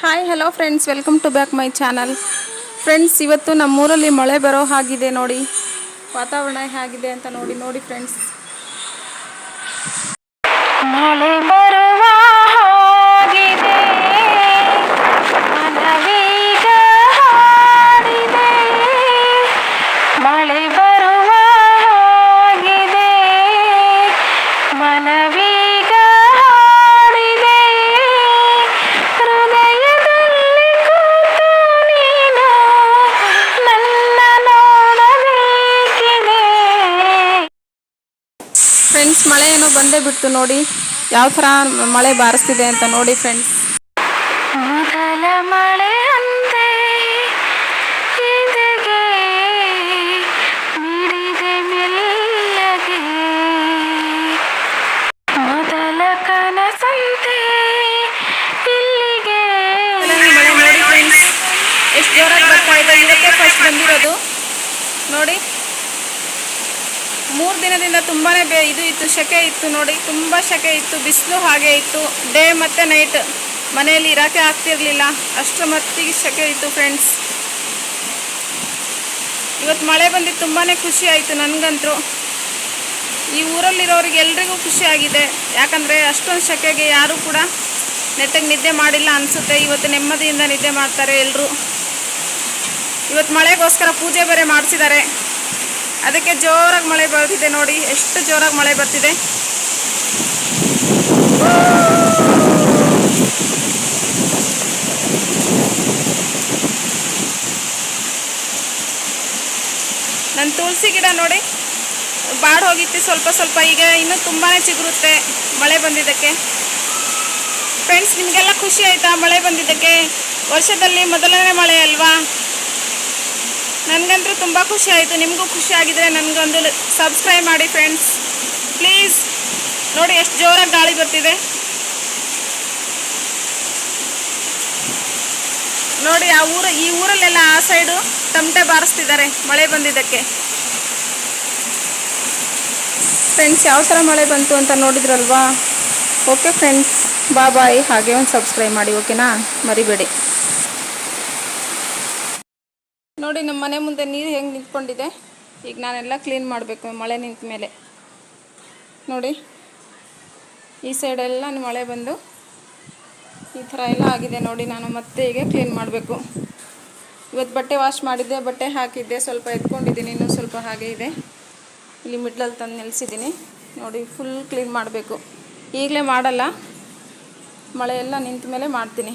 Hi hello friends welcome to back my channel friends ಇವತ್ತು ನಮ್ಮೂರಲ್ಲಿ ಮಳೆ ಬರೋ ಹಾಗಿದೆ ನೋಡಿ. ವಾತಾವರಣ ಹೇಗಿದೆ ಅಂತ ನೋಡಿ ನೋಡಿ ಫ್ರೆಂಡ್ಸ್ ಫ್ರೆಂಡ್ಸ್ ಮಳೆ ಏನೋ ಬಂದೇ ಬಿಡ್ತು ನೋಡಿ. ಯಾವ ಥರ ಮಳೆ ಬಾರಿಸ್ತಿದೆ ಅಂತ ನೋಡಿ ಫ್ರೆಂಡ್ಸ್ ಮಳೆ ನೋಡಿ ಫ್ರೆಂಡ್ಸ್ ಎಷ್ಟು ಜೋರಾಗಿ ಬರ್ತಾ ಇದೆ. ಇವತ್ತೇ ಫಸ್ಟ್ ಬಂದಿರೋದು. ನೋಡಿ. ಮೂರು ದಿನದಿಂದ ತುಂಬಾ ಬೇ ಇದು ಇತ್ತು ಸೆಕೆ ಇತ್ತು ನೋಡಿ. ತುಂಬ ಸೆಕೆ ಇತ್ತು, ಬಿಸಿಲು ಹಾಗೆ ಇತ್ತು. ಡೇ ಮತ್ತು ನೈಟ್. ಮನೆಯಲ್ಲಿ ಇರೋಕ್ಕೆ ಆಗ್ತಿರಲಿಲ್ಲ. ಅಷ್ಟರ ಮತ್ತಿಗೆ ಸೆಕೆ ಇತ್ತು ಫ್ರೆಂಡ್ಸ್ ಇವತ್ತು ಮಳೆ ಬಂದಿದ್ದು ತುಂಬಾ ಖುಷಿ ಆಯಿತು ನನಗಂತೂ ಈ ಊರಲ್ಲಿರೋರಿಗೆ ಎಲ್ರಿಗೂ ಖುಷಿಯಾಗಿದೆ ಯಾಕಂದರೆ ಅಷ್ಟೊಂದು ಸೆಕೆಗೆ ಯಾರೂ ಕೂಡ ನೆಟ್ಟಗೆ ನಿದ್ದೆ ಮಾಡಿಲ್ಲ ಅನಿಸುತ್ತೆ. ಇವತ್ತು ನೆಮ್ಮದಿಯಿಂದ ನಿದ್ದೆ ಮಾಡ್ತಾರೆ ಎಲ್ಲರೂ ಇವತ್ತು ಮಳೆಗೋಸ್ಕರ ಪೂಜೆ ಬೇರೆ ಮಾಡಿಸಿದ್ದಾರೆ. ಅದಕ್ಕೆ ಜೋರಾಗಿ ಮಳೆ ಬರ್ತಿದೆ ನೋಡಿ, ಎಷ್ಟು ಜೋರಾಗಿ ಮಳೆ ಬರ್ತಿದೆ. ನನ್ನ ತುಳಸಿ ಗಿಡ ನೋಡಿ, ಬಾಡ್ ಹೋಗಿತ್ತು ಸ್ವಲ್ಪ ಸ್ವಲ್ಪ, ಈಗ ಇನ್ನೂ ತುಂಬಾ ಚಿಗುರುತ್ತೆ ಮಳೆ ಬಂದಿದ್ದಕ್ಕೆ. ಫ್ರೆಂಡ್ಸ್ ನಿಮಗೆಲ್ಲ ಖುಷಿ ಆಯಿತಾ ಮಳೆ ಬಂದಿದ್ದಕ್ಕೆ? ವರ್ಷದಲ್ಲಿ ಮೊದಲನೇ ಮಳೆ ಅಲ್ವಾ? ನನಗಂತೂ ತುಂಬ ಖುಷಿ ಆಯಿತು. ನಿಮಗೂ ಖುಷಿ ನನಗೊಂದು ಸಬ್ಸ್ಕ್ರೈಬ್ ಮಾಡಿ ಫ್ರೆಂಡ್ಸ್ ಪ್ಲೀಸ್ ನೋಡಿ ಎಷ್ಟು ಜೋರಾಗಿ ಗಾಳಿ ಬರ್ತಿದೆ. ನೋಡಿ, ಆ ಊರು, ಈ ಊರಲ್ಲೆಲ್ಲ ಆ ಸೈಡು ತಮಟೆ ಬಾರಿಸ್ತಿದ್ದಾರೆ ಮಳೆ ಬಂದಿದ್ದಕ್ಕೆ. ಫ್ರೆಂಡ್ಸ್ ಯಾವ ಥರ ಮಳೆ ಬಂತು ಅಂತ ನೋಡಿದ್ರಲ್ವಾ? ಓಕೆ ಫ್ರೆಂಡ್ಸ್ ಬಾ ಬಾಯ್ ಹಾಗೆ ಒಂದು ಸಬ್ಸ್ಕ್ರೈಬ್ ಮಾಡಿ ಓಕೆನಾ ಮರಿಬೇಡಿ. ನೋಡಿ, ನಮ್ಮ ಮನೆ ಮುಂದೆ ನೀರು ಹೆಂಗೆ ನಿಂತ್ಕೊಂಡಿದೆ? ಈಗ ನಾನೆಲ್ಲ ಕ್ಲೀನ್ ಮಾಡಬೇಕು, ಮಳೆ ನಿಂತ ಮೇಲೆ. ನೋಡಿ, ಈ ಸೈಡೆಲ್ಲ ಮಳೆ ಬಂದು ಈ ಥರ ಎಲ್ಲ ಆಗಿದೆ ನೋಡಿ, ನಾನು ಮತ್ತೆ ಈಗ ಕ್ಲೀನ್ ಮಾಡಬೇಕು. ಇವತ್ತು ಬಟ್ಟೆ ವಾಶ್ ಮಾಡಿದ್ದೆ, ಬಟ್ಟೆ ಹಾಕಿದ್ದೆ, ಸ್ವಲ್ಪ ಎತ್ಕೊಂಡಿದ್ದೀನಿ, ಇನ್ನೂ ಸ್ವಲ್ಪ ಹಾಗೆ ಇದೆ. ಇಲ್ಲಿ ಮಿಡ್ಲಲ್ಲಿ ತಂದು ನಿಲ್ಲಿಸಿದ್ದೀನಿ ನೋಡಿ ಫುಲ್ ಕ್ಲೀನ್ ಮಾಡಬೇಕು. ಈಗಲೇ ಮಾಡಲ್ಲ, ಮಳೆ ಎಲ್ಲ ನಿಂತ ಮೇಲೆ ಮಾಡ್ತೀನಿ.